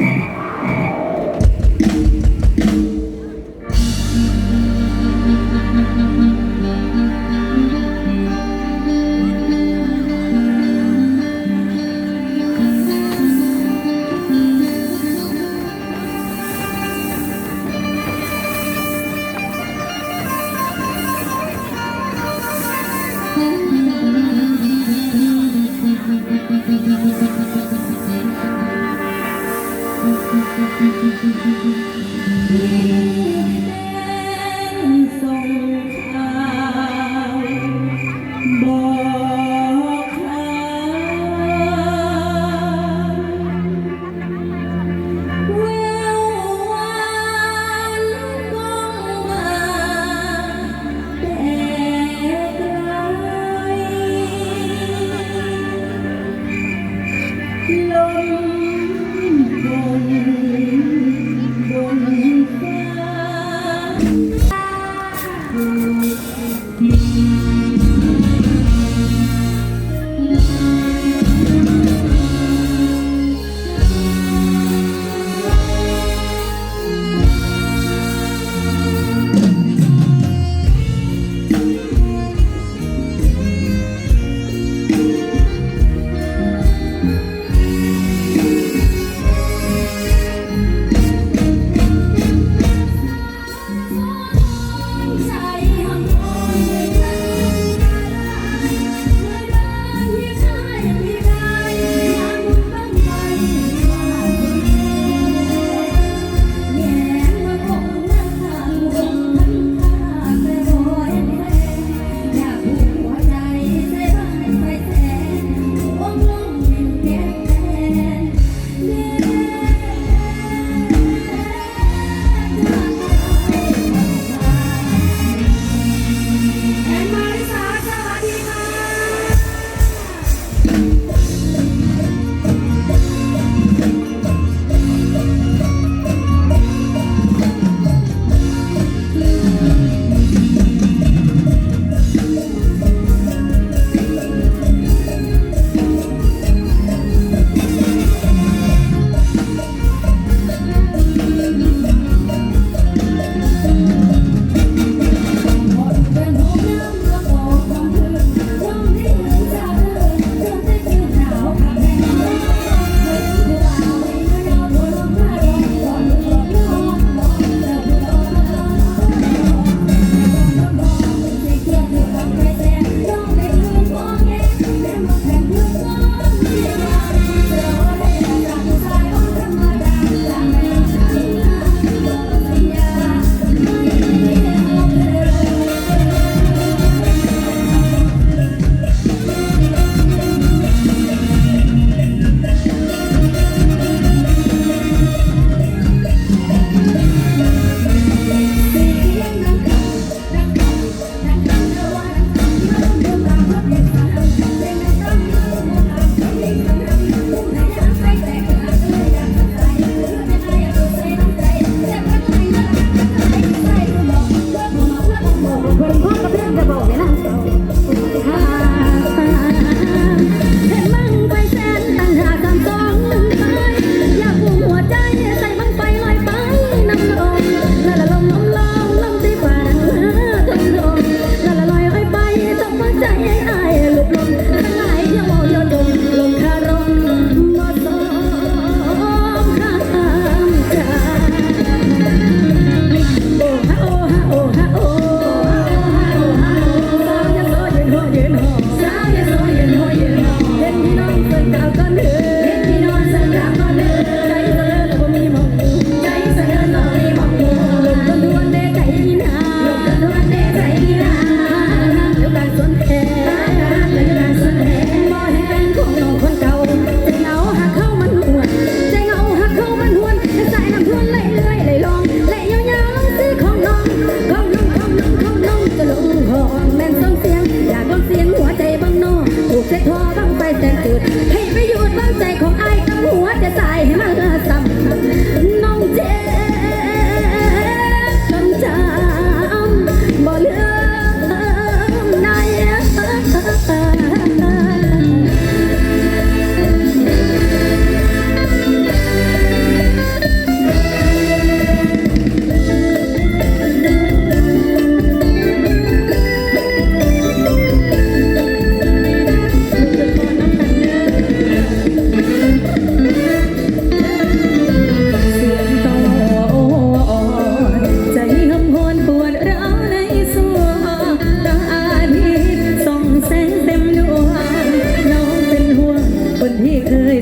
Mm-hmm.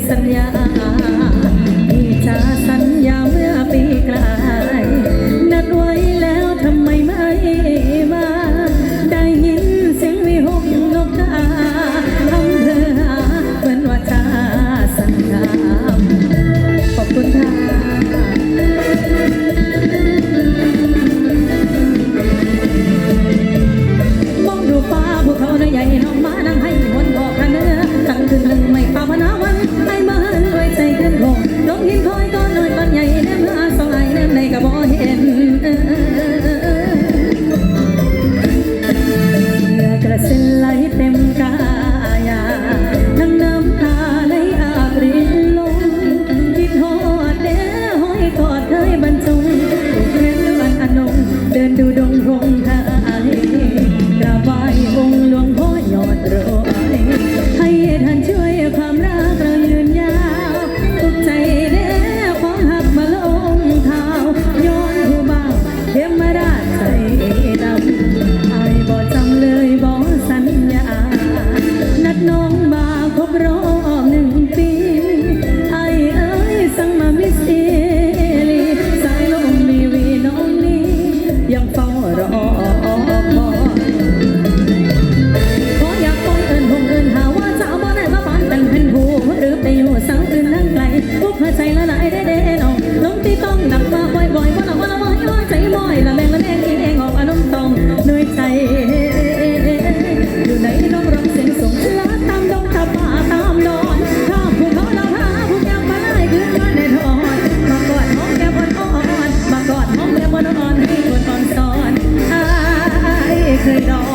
စမြာ กอดเคยบรรจุ 知道。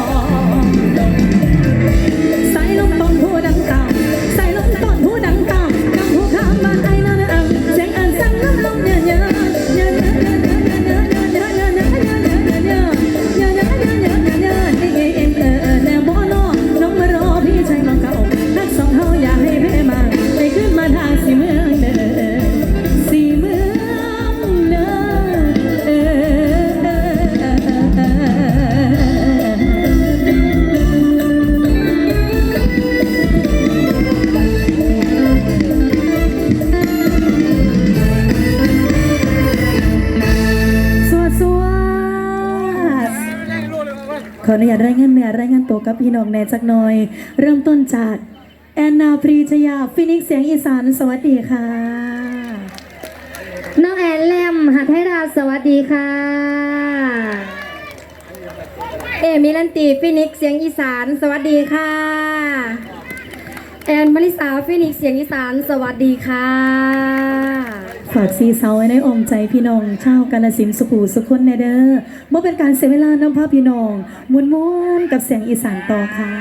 ตรายงานเนื้อรายงานตัวกับพี่น้องแน่จักหน่อย เริ่มต้นจากแอนนาปรีชยาฟินิกซ์เสียงอีสานสวัสดีค่ะ น้องแอนแลมหัทไทราสวัสดีค่ะ เอมิลันตีฟินิกซ์เสียงอีสานสวัสดีค่ะ แอนมาริสาฟินิกซ์เสียงอีสานสวัสดีค่ะ ฝากซีเซาไว้ในอ้อมใจพี่น้องชาวกาลสินสุขูสุคนในเด้อเมื่อเป็นการเสียเวลาน้ำพาพี่น้องมวนๆกับเสียงอีสานต่อค่ะ